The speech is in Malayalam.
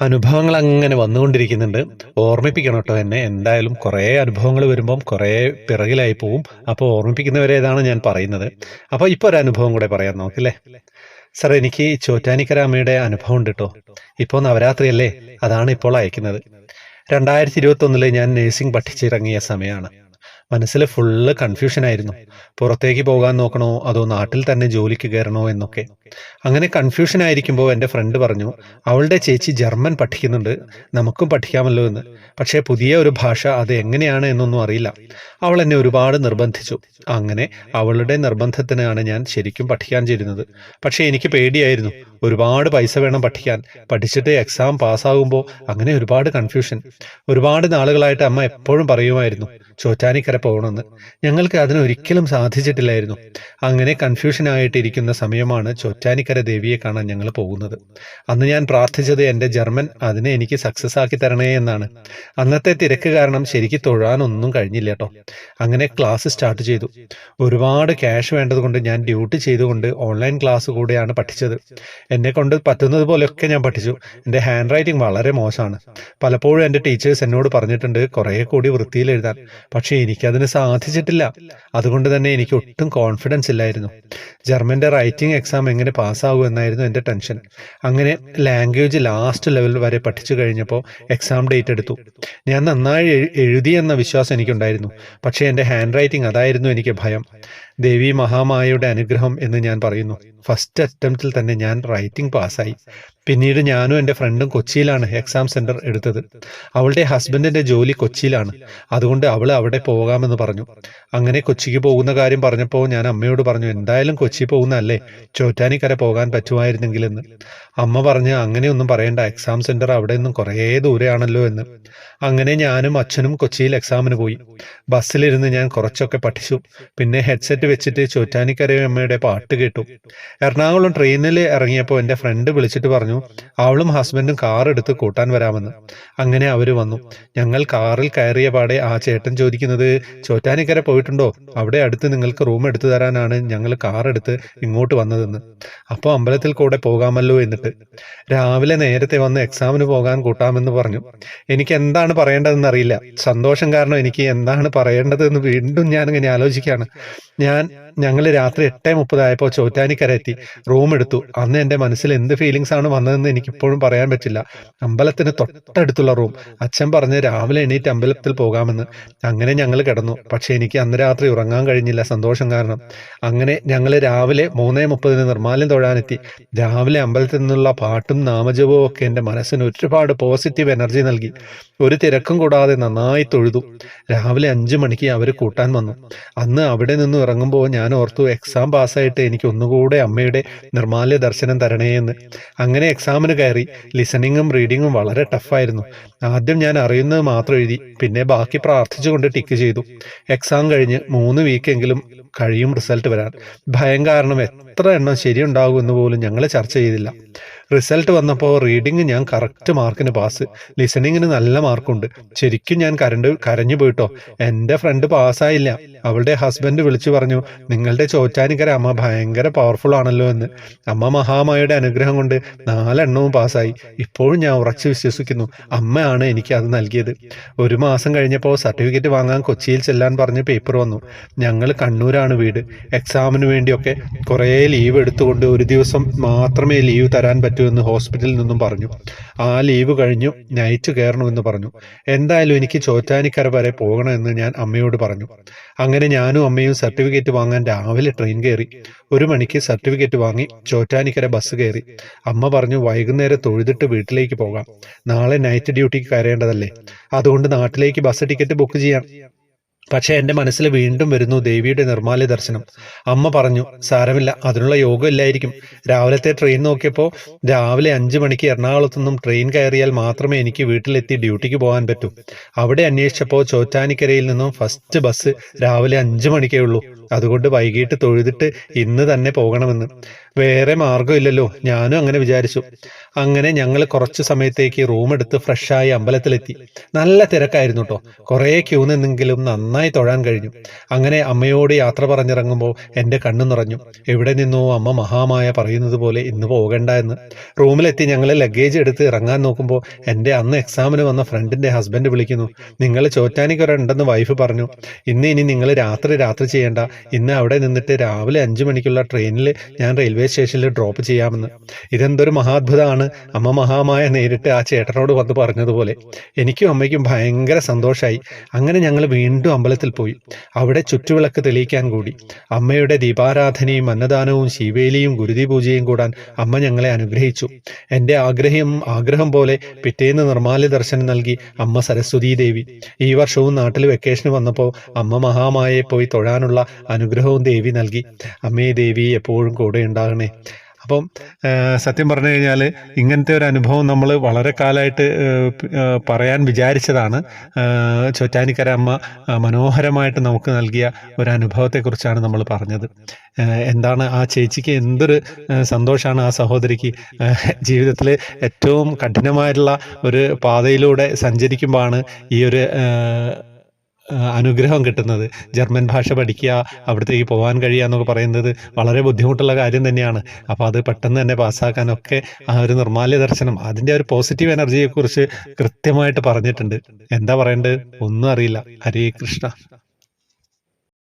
അനുഭവങ്ങൾ അങ്ങനെ വന്നുകൊണ്ടിരിക്കുന്നുണ്ട്. ഓർമ്മിപ്പിക്കണം കേട്ടോ എന്നെ. എന്തായാലും കുറേ അനുഭവങ്ങൾ വരുമ്പം കുറേ പിറകിലായി പോവും. അപ്പോൾ ഓർമ്മിപ്പിക്കുന്നവരെ ഇതാണ് ഞാൻ പറയുന്നത്. അപ്പോൾ ഇപ്പോൾ ഒരു അനുഭവം കൂടെ പറയാൻ നോക്കില്ലേ സാർ എനിക്ക് ചോറ്റാനിക്കര അമ്മയുടെ അനുഭവം ഉണ്ട് കേട്ടോ. ഇപ്പോൾ നവരാത്രിയല്ലേ? അതാണ് ഇപ്പോൾ അയക്കുന്നത്. രണ്ടായിരത്തി ഇരുപത്തൊന്നിൽ ഞാൻ നേഴ്സിംഗ് പഠിച്ചിറങ്ങിയ സമയമാണ് മനസ്സിൽ ഫുള്ള് കൺഫ്യൂഷൻ ആയിരുന്നു. പുറത്തേക്ക് പോകാൻ നോക്കണോ? അതോ നാട്ടിൽ തന്നെ ജോലിക്ക് കയറണോ എന്നൊക്കെ. അങ്ങനെ കൺഫ്യൂഷൻ ആയിരിക്കുമ്പോൾ എന്റെ ഫ്രണ്ട് പറഞ്ഞു അവളുടെ ചേച്ചി ജർമ്മൻ പഠിക്കുന്നുണ്ട്. നമുക്കും പഠിക്കാമല്ലോ എന്ന്. പക്ഷേ പുതിയ ഒരു ഭാഷ അത് എങ്ങനെയാണ് എന്നൊന്നും അറിയില്ല. അവൾ എന്നെ ഒരുപാട് നിർബന്ധിച്ചു. അങ്ങനെ അവളുടെ നിർബന്ധത്തിനാണ് ഞാൻ ശരിക്കും പഠിക്കാൻ ചേരുന്നത്. പക്ഷേ എനിക്ക് പേടിയായിരുന്നു. ഒരുപാട് പൈസ വേണം പഠിക്കാൻ. പഠിച്ചിട്ട് എക്സാം പാസ്സാകുമ്പോൾ അങ്ങനെ ഒരുപാട് കൺഫ്യൂഷൻ ഒരുപാട് നാളുകളായിട്ട് അമ്മ എപ്പോഴും പറയുമായിരുന്നു ചോറ്റാനിക്കര പോകണമെന്ന്. ഞങ്ങൾക്ക് അതിനൊരിക്കലും സാധിച്ചിട്ടില്ലായിരുന്നു. അങ്ങനെ കൺഫ്യൂഷനായിട്ടിരിക്കുന്ന സമയമാണ് ചോറ്റാനിക്കര ദേവിയെ കാണാൻ ഞങ്ങൾ പോകുന്നത്. അന്ന് ഞാൻ പ്രാർത്ഥിച്ചത് എന്റെ ജർമ്മൻ അതിനെ എനിക്ക് സക്സസ് ആക്കി തരണേ എന്നാണ്. അന്നത്തെ തിരക്ക് കാരണം ശരിക്ക് തൊഴാനൊന്നും കഴിഞ്ഞില്ല കേട്ടോ. അങ്ങനെ ക്ലാസ് സ്റ്റാർട്ട് ചെയ്തു. ഒരുപാട് ക്യാഷ് വേണ്ടതുകൊണ്ട് ഞാൻ ഡ്യൂട്ടി ചെയ്തുകൊണ്ട് ഓൺലൈൻ ക്ലാസ് കൂടെയാണ് പഠിച്ചത്. എന്നെ കൊണ്ട് പറ്റുന്നത് പോലെയൊക്കെ ഞാൻ പഠിച്ചു. എന്റെ ഹാൻഡ് റൈറ്റിംഗ് വളരെ മോശമാണ്. പലപ്പോഴും എന്റെ ടീച്ചേഴ്സ് എന്നോട് പറഞ്ഞിട്ടുണ്ട് കുറേ കൂടി വൃത്തിയിൽ എഴുതാൻ. പക്ഷേ എനിക്കതിന് സാധിച്ചിട്ടില്ല. അതുകൊണ്ട് തന്നെ എനിക്ക് ഒട്ടും കോൺഫിഡൻസ് ഇല്ലായിരുന്നു. ജർമ്മന്റെ റൈറ്റിംഗ് എക്സാം എങ്ങനെ പാസ്സാകും എന്നായിരുന്നു എന്റെ ടെൻഷൻ അങ്ങനെ ലാംഗ്വേജ് ലാസ്റ്റ് ലെവൽ വരെ പഠിച്ചു കഴിഞ്ഞപ്പോൾ എക്സാം ഡേറ്റ് എടുത്തു. ഞാൻ നന്നായി എഴു- എഴുതി എന്ന വിശ്വാസം എനിക്കുണ്ടായിരുന്നു. പക്ഷേ എന്റെ ഹാൻഡ് റൈറ്റിംഗ് അതായിരുന്നു എനിക്ക് ഭയം. ദേവി മഹാമായയുടെ അനുഗ്രഹം എന്ന് ഞാൻ പറയുന്നു. ഫസ്റ്റ് അറ്റംപ്റ്റിൽ തന്നെ ഞാൻ റൈറ്റിംഗ് പാസ്സായി പിന്നീട് ഞാനും എന്റെ ഫ്രണ്ടും കൊച്ചിയിലാണ് എക്സാം സെന്റർ എടുത്തത്. അവളുടെ ഹസ്ബൻഡിന്റെ ജോലി കൊച്ചിയിലാണ്. അതുകൊണ്ട് അവൾ അവിടെ പോകാമെന്ന് പറഞ്ഞു. അങ്ങനെ കൊച്ചിക്ക് പോകുന്ന കാര്യം പറഞ്ഞപ്പോൾ ഞാൻ അമ്മയോട് പറഞ്ഞു എന്തായാലും കൊച്ചി പോകുന്നതല്ലേ? ചോറ്റാനിക്കര പോകാൻ പറ്റുമായിരുന്നെങ്കിലെന്ന്. അമ്മ പറഞ്ഞ് അങ്ങനെയൊന്നും പറയേണ്ട. എക്സാം സെന്റർ അവിടെ നിന്നും കുറേ ദൂരെയാണല്ലോ എന്ന്. അങ്ങനെ ഞാനും അച്ഛനും കൊച്ചിയിൽ എക്സാമിന് പോയി. ബസ്സിലിരുന്ന് ഞാൻ കുറച്ചൊക്കെ പഠിച്ചു. പിന്നെ ഹെഡ്സെറ്റ് വെച്ചിട്ട് ചോറ്റാനിക്കരയമ്മയുടെ പാട്ട് കേട്ടു. എറണാകുളം ട്രെയിനിൽ ഇറങ്ങിയപ്പോൾ എന്റെ ഫ്രണ്ട് വിളിച്ചിട്ട് പറഞ്ഞു അവളും ഹസ്ബൻഡും കാർ എടുത്ത് കൂട്ടാൻ വരാമെന്ന്. അങ്ങനെ അവർ വന്നു. ഞങ്ങൾ കാറിൽ കയറിയ പാടെ ആ ചേട്ടൻ ചോദിക്കുന്നത് ചോറ്റാനിക്കര പോയിട്ടുണ്ടോ? അവിടെ അടുത്ത് നിങ്ങൾക്ക് റൂം എടുത്തു തരാനാണ് ഞങ്ങൾ കാർ എടുത്ത് ഇങ്ങോട്ട് വന്നതെന്ന്. അപ്പോൾ അമ്പലത്തിൽ കൂടെ പോകാമല്ലോ എന്നിട്ട്. രാവിലെ നേരത്തെ വന്ന് എക്സാമിന് പോകാൻ കൂട്ടാമെന്ന് പറഞ്ഞു. എനിക്ക് എന്താണ് പറയേണ്ടതെന്ന് അറിയില്ല. സന്തോഷം കാരണം എനിക്ക് എന്താണ് പറയേണ്ടതെന്ന് വീണ്ടും ഞാൻ ഇങ്ങനെ ആലോചിക്കുകയാണ്. ഞാൻ ഞങ്ങൾ രാത്രി എട്ടേ മുപ്പതായപ്പോൾ ചോറ്റാനിക്കര എത്തി. റൂം എടുത്തു. അന്ന് എന്റെ മനസ്സിൽ എന്ത് ഫീലിങ്സ് ആണ് വന്നതെന്ന് എനിക്ക് ഇപ്പോഴും പറയാൻ പറ്റില്ല. അമ്പലത്തിന് തൊട്ടടുത്തുള്ള റൂം. അച്ഛൻ പറഞ്ഞ് രാവിലെ എണീറ്റ് അമ്പലത്തിൽ പോകാമെന്ന്. അങ്ങനെ ഞങ്ങൾ കിടന്നു. പക്ഷെ എനിക്ക് അന്ന് രാത്രി ഉറങ്ങാൻ കഴിഞ്ഞില്ല. സന്തോഷം കാരണം. അങ്ങനെ ഞങ്ങൾ രാവിലെ മൂന്നേ മുപ്പതിന് നിർമ്മാല്യം തൊഴാനെത്തി. രാവിലെ അമ്പലത്തിൽ നിന്നുള്ള പാട്ടും നാമജപവും ഒക്കെ എന്റെ മനസ്സിന് ഒരുപാട് പോസിറ്റീവ് എനർജി നൽകി. ഒരു തിരക്കും കൂടാതെ നന്നായി തൊഴുതു. രാവിലെ അഞ്ചു മണിക്ക് അവർ കൂട്ടാൻ വന്നു. അന്ന് അവിടെ നിന്ന് ഇറങ്ങുമ്പോൾ ഞാൻ ഓർത്തു എക്സാം പാസ്സായിട്ട് എനിക്ക് ഒന്നുകൂടെ അമ്മയുടെ നിർമാല്യ ദർശനം തരണേ എന്ന്. അങ്ങനെ എക്സാമിന് കയറി ലിസണിങ്ങും റീഡിങ്ങും വളരെ ടഫായിരുന്നു ആദ്യം ഞാൻ അറിയുന്നത് മാത്രം എഴുതി പിന്നെ ബാക്കി പ്രാർത്ഥിച്ചുകൊണ്ട് ടിക്ക് ചെയ്തു. എക്സാം കഴിഞ്ഞ് മൂന്ന് വീക്കെങ്കിലും കഴിയും റിസൾട്ട് വരാൻ. ഭയം കാരണം എത്ര എണ്ണം ശരിയുണ്ടാകുമെന്ന് പോലും ഞങ്ങൾ ചർച്ച ചെയ്തില്ല. റിസൾട്ട് വന്നപ്പോൾ റീഡിങ് ഞാൻ കറക്റ്റ് മാർക്കിന് പാസ് ലിസണിങ്ങിന് നല്ല മാർക്കുണ്ട് ശരിക്കും ഞാൻ കരണ്ട് കരഞ്ഞു പോയിട്ടോ. എന്റെ ഫ്രണ്ട് പാസ്സായില്ല അവളുടെ ഹസ്ബൻഡ് വിളിച്ചു പറഞ്ഞു നിങ്ങളുടെ ചോറ്റാനിക്കര അമ്മ ഭയങ്കര പവർഫുൾ ആണല്ലോ എന്ന്. അമ്മ മഹാമായയുടെ അനുഗ്രഹം കൊണ്ട് നാലെണ്ണവും പാസ്സായി ഇപ്പോഴും ഞാൻ ഉറച്ചു വിശ്വസിക്കുന്നു. അമ്മയാണ് എനിക്ക് അത് നൽകിയത്. ഒരു മാസം കഴിഞ്ഞപ്പോൾ സർട്ടിഫിക്കറ്റ് വാങ്ങാൻ കൊച്ചിയിൽ ചെല്ലാൻ പറഞ്ഞ് പേപ്പർ വന്നു. ഞങ്ങൾ കണ്ണൂരാണ് വീട്. എക്സാമിന് വേണ്ടിയൊക്കെ കുറേ ലീവ് എടുത്തുകൊണ്ട് ഒരു ദിവസം മാത്രമേ ലീവ് തരാൻ പറ്റൂ. എന്ന് ഹോസ്പിറ്റലിൽ നിന്നും പറഞ്ഞു. ആ ലീവ് കഴിഞ്ഞു. നൈറ്റ് കയറണമെന്ന് പറഞ്ഞു. എന്തായാലും എനിക്ക് ചോറ്റാനിക്കര വരെ പോകണമെന്ന് ഞാൻ അമ്മയോട് പറഞ്ഞു. അങ്ങനെ ഞാനും അമ്മയും സർട്ടിഫിക്കറ്റ് വാങ്ങാൻ രാവിലെ ട്രെയിൻ കയറി. ഒരു മണിക്ക് സർട്ടിഫിക്കറ്റ് വാങ്ങി ചോറ്റാനിക്കര ബസ് കയറി. അമ്മ പറഞ്ഞു വൈകുന്നേരം തൊഴുതിട്ട് വീട്ടിലേക്ക് പോകാം. നാളെ നൈറ്റ് ഡ്യൂട്ടിക്ക് കയറേണ്ടതല്ലേ? അതുകൊണ്ട് നാട്ടിലേക്ക് ബസ് ടിക്കറ്റ് ബുക്ക് ചെയ്യാം. പക്ഷെ എന്റെ മനസ്സിൽ വീണ്ടും വരുന്നു ദേവിയുടെ നിർമ്മാല്യ ദർശനം. അമ്മ പറഞ്ഞു സാരമില്ല അതിനുള്ള യോഗം ഇല്ലായിരിക്കും. രാവിലത്തെ ട്രെയിൻ നോക്കിയപ്പോൾ രാവിലെ അഞ്ച് മണിക്ക് എറണാകുളത്തു നിന്നും ട്രെയിൻ കയറിയാൽ മാത്രമേ എനിക്ക് വീട്ടിലെത്തി ഡ്യൂട്ടിക്ക് പോകാൻ പറ്റൂ. അവിടെ അന്വേഷിച്ചപ്പോൾ ചോറ്റാനിക്കരയിൽ നിന്നും ഫസ്റ്റ് ബസ് രാവിലെ അഞ്ച് മണിക്കേ ഉള്ളൂ. അതുകൊണ്ട് വൈകിട്ട് തൊഴുതിട്ട് ഇന്ന് തന്നെ പോകണമെന്ന്. വേറെ മാർഗമില്ലല്ലോ ഞാനും അങ്ങനെ വിചാരിച്ചു. അങ്ങനെ ഞങ്ങൾ കുറച്ച് സമയത്തേക്ക് റൂം എടുത്ത് ഫ്രഷായി അമ്പലത്തിലെത്തി. നല്ല തിരക്കായിരുന്നു കേട്ടോ കുറേ ക്യൂ നിന്നെങ്കിലും നന്നായി തൊഴാൻ കഴിഞ്ഞു. അങ്ങനെ അമ്മയോട് യാത്ര പറഞ്ഞിറങ്ങുമ്പോൾ എന്റെ കണ്ണു നിറഞ്ഞു. എവിടെ നിന്നോ അമ്മ മഹാമായ പറയുന്നത് പോലെ ഇന്ന് പോകണ്ട എന്ന്. റൂമിലെത്തി ഞങ്ങൾ ലഗേജ് എടുത്ത് ഇറങ്ങാൻ നോക്കുമ്പോൾ എന്റെ അന്ന് എക്സാമിന് വന്ന ഫ്രണ്ടിന്റെ ഹസ്ബൻഡ് വിളിക്കുന്നു. നിങ്ങൾ ചോറ്റാനിക്കൊരുണ്ടെന്ന് വൈഫ് പറഞ്ഞു. ഇന്ന് ഇനി നിങ്ങൾ രാത്രി രാത്രി ചെയ്യേണ്ട. ഇന്ന് അവിടെ നിന്നിട്ട് രാവിലെ അഞ്ചു മണിക്കുള്ള ട്രെയിനിൽ ഞാൻ റെയിൽവേ സ്റ്റേഷനിൽ ഡ്രോപ്പ് ചെയ്യാമെന്ന്. ഇതെന്തൊരു മഹാത്ഭുതമാണ് അമ്മ മഹാമായ നേരിട്ട് ആ ചേട്ടനോട് വന്ന് പറഞ്ഞതുപോലെ എനിക്കും അമ്മയ്ക്കും ഭയങ്കര സന്തോഷമായി അങ്ങനെ ഞങ്ങൾ വീണ്ടും അമ്പലത്തിൽ പോയി. അവിടെ ചുറ്റുവിളക്ക് തെളിയിക്കാൻ കൂടി. അമ്മയുടെ ദീപാരാധനയും അന്നദാനവും ശിവേലിയും ഗുരുതി പൂജയും കൂടാൻ അമ്മ ഞങ്ങളെ അനുഗ്രഹിച്ചു. എന്റെ ആഗ്രഹം ആഗ്രഹം പോലെ പിറ്റേന്ന് നിർമാല്യ ദർശനം നൽകി അമ്മ സരസ്വതീ ദേവി. ഈ വർഷവും നാട്ടിൽ വെക്കേഷന് വന്നപ്പോൾ അമ്മ മഹാമായെ പോയി തൊഴാനുള്ള അനുഗ്രഹവും ദേവി നൽകി. അമ്മേ ദേവി എപ്പോഴും കൂടെ ഉണ്ടാകണേ അപ്പം സത്യം പറഞ്ഞു കഴിഞ്ഞാൽ ഇങ്ങനത്തെ ഒരു അനുഭവം നമ്മൾ വളരെ കാലമായിട്ട് പറയാൻ വിചാരിച്ചതാണ്. ചോറ്റാനിക്കര അമ്മ മനോഹരമായിട്ട് നമുക്ക് നൽകിയ ഒരു അനുഭവത്തെക്കുറിച്ചാണ് നമ്മൾ പറഞ്ഞത് എന്താണ് ആ ചേച്ചിക്ക് എന്തൊരു സന്തോഷമാണ് ആ സഹോദരിക്ക്? ജീവിതത്തിൽ ഏറ്റവും കഠിനമായിട്ടുള്ള ഒരു പാതയിലൂടെ സഞ്ചരിക്കുമ്പോഴാണ് ഈ ഒരു അനുഗ്രഹം കിട്ടുന്നത്. ജർമ്മൻ ഭാഷ പഠിക്കുക അവിടത്തേക്ക് പോകാൻ കഴിയുക എന്നൊക്കെ പറയുന്നത് വളരെ ബുദ്ധിമുട്ടുള്ള കാര്യം തന്നെയാണ്. അപ്പോൾ അത് പെട്ടെന്ന് തന്നെ പാസ്സാക്കാനൊക്കെ ആ ഒരു നിർമാല്യ ദർശനം അതിന്റെ ഒരു പോസിറ്റീവ് എനർജിയെക്കുറിച്ച് കൃത്യമായിട്ട് പറഞ്ഞിട്ടുണ്ട്. എന്താ പറയേണ്ടത്? ഒന്നും അറിയില്ല. ഹരേ കൃഷ്ണ.